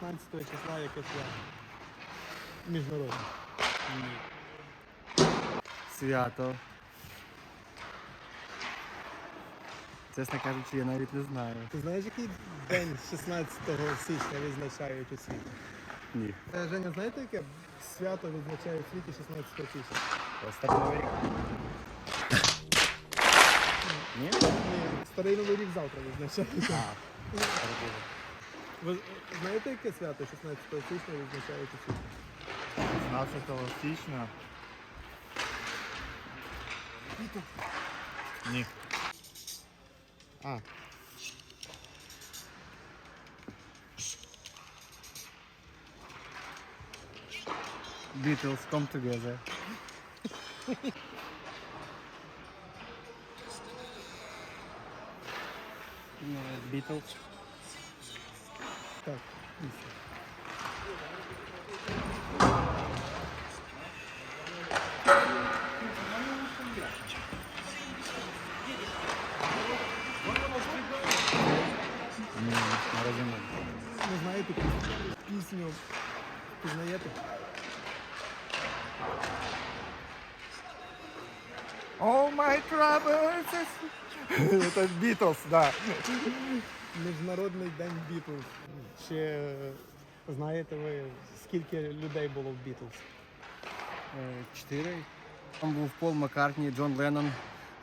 16 числа яке свято? Міжнародне. Свято. Чесно кажучи, я навіть не знаю. Ти знаєш, який день 16 січня відзначають у світі? Ні. Е, Женя, знаєте, яке свято відзначають у світі 16 січня? Старий Новий рік. Ні? Ні, старий новий рік завтра відзначають. Ви знаєте, яке свято 16 січня відзначають у світі? 15 січня. Ні. А, Beatles come together. Beatles. Так. Не. Не знаєте пісню? Пізнаєте? My troubles. Це Beatles, да. Міжнародний день Бітлз. Ще е, знаєте ви, скільки людей було в Бітлз? Е, Чотири. Там був Пол Маккартні, Джон Леннон,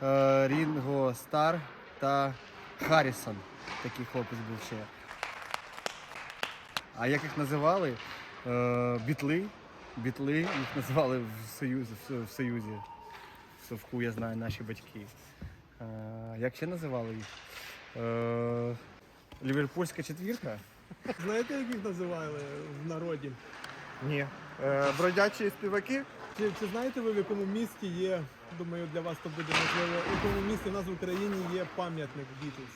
е, Рінго Стар та Харрісон. Такий хлопець був ще. А як їх називали? Бітли. Бітли їх називали в Союзі. В Союзі. Совку, я знаю, наші батьки. Е, Як ще називали їх? Е, Ліверпульська четвірка. Знаєте, як їх називали в народі? Ні. Е, бродячі співаки. Чи, чи знаєте ви, в якому місті є, думаю, для вас то буде можливо, в якому місті у нас в Україні є пам'ятник Бітлз?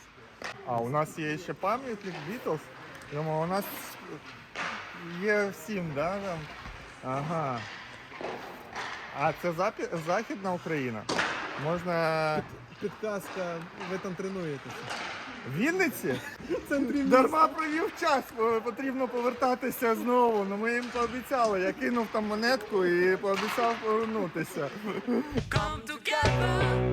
А у нас є ще пам'ятник Beatles. Думаю, у нас є всім, да? Там? Ага. А це запі- Західна Україна. Можна Підказка, ви там тренуєтеся. в Вінниці? В центрі міста. Дарма провів час, потрібно повертатися знову. Ну ми їм пообіцяли. Я кинув там монетку і пообіцяв повернутися. come together.